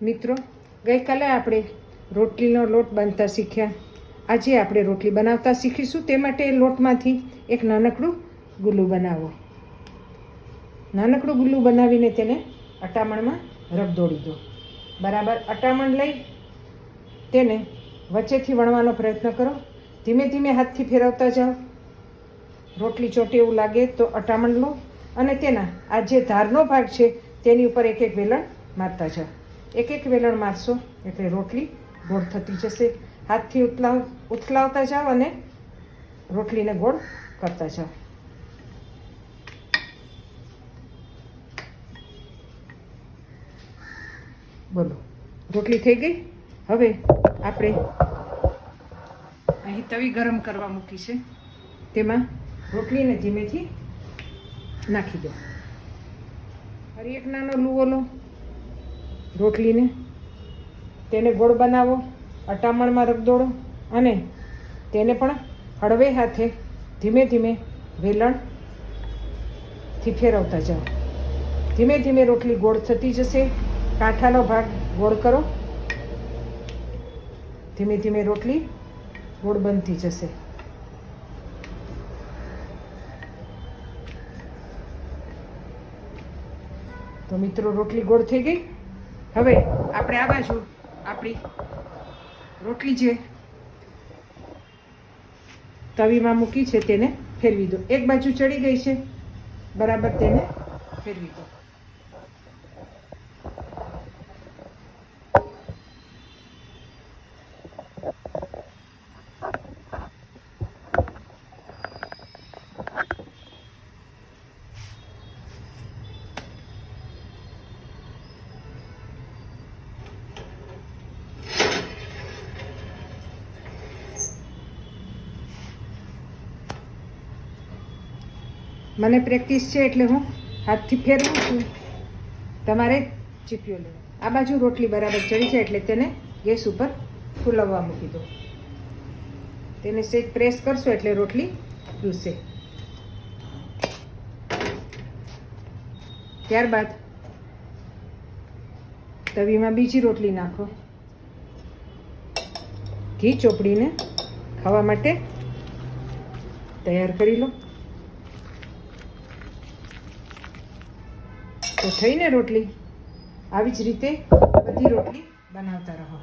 મિત્રો, ગઈકાલે આપણે રોટલીનો લોટ બાંધતા શીખ્યા. આજે આપણે રોટલી બનાવતા શીખીશું. તે માટે લોટમાંથી એક નાનકડું ગુલ્લું બનાવો. નાનકડું ગુલ્લું બનાવીને તેને અટામણમાં રગદોડી દો. બરાબર અટામણ લઈ તેને વચ્ચેથી વણવાનો પ્રયત્ન કરો. ધીમે ધીમે હાથથી ફેરવતા જાઓ. રોટલી ચોટે એવું લાગે તો અટામણ લો અને તેના આ જે ધારનો ભાગ છે તેની ઉપર એક એક વેલણ મારતા જાઓ. એક એક વેલણ મારશો એટલે રોટલી ગોળ થતી જશે. હાથથી ઉથલાવ ઉથલાવતા જાઓ અને રોટલીને ગોળ કરતા જાઓ. બોલો, રોટલી થઈ ગઈ? હવે આપણે અહીં તવી ગરમ કરવા મૂકી છે. તેમાં રોટલીને ધીમેથી નાખી દો. ફરી એક નાનો લુવો લો રોટલીને. તેને ગોળ બનાવો, અટામણમાં રગદોડો અને તેને પણ હળવે હાથે ધીમે ધીમે વેલણથી ફેરવતા જાઓ. ધીમે ધીમે રોટલી ગોળ થતી જશે. કાંઠાનો ભાગ ગોળ કરો. ધીમે ધીમે રોટલી ગોળ બનતી જશે. તો મિત્રો, રોટલી ગોળ થઈ ગઈ. હવે આપણે આ બાજુ આપણી રોટલી જે તવીમાં મૂકી છે તેને ફેરવી દો. એક બાજુ ચડી ગઈ છે, બરાબર તેને ફેરવી દો. મને પ્રેક્ટિસ છે એટલે હું હાથથી ફેરવું છું. તમારે ચીપિયો લેવો. આ બાજુ રોટલી બરાબર ચડી છે એટલે તેને ગેસ ઉપર ફૂલવવા મૂકી દો. તેને સેજ પ્રેસ કરશો એટલે રોટલી ફૂલશે ત્યારબાદ તવીમાં બીજી રોટલી નાખો. ઘી ચોપડીને ખાવા માટે તૈયાર કરી લો. તો થઈને રોટલી. આવી જ રીતે બધી રોટલી બનાવતા રહો.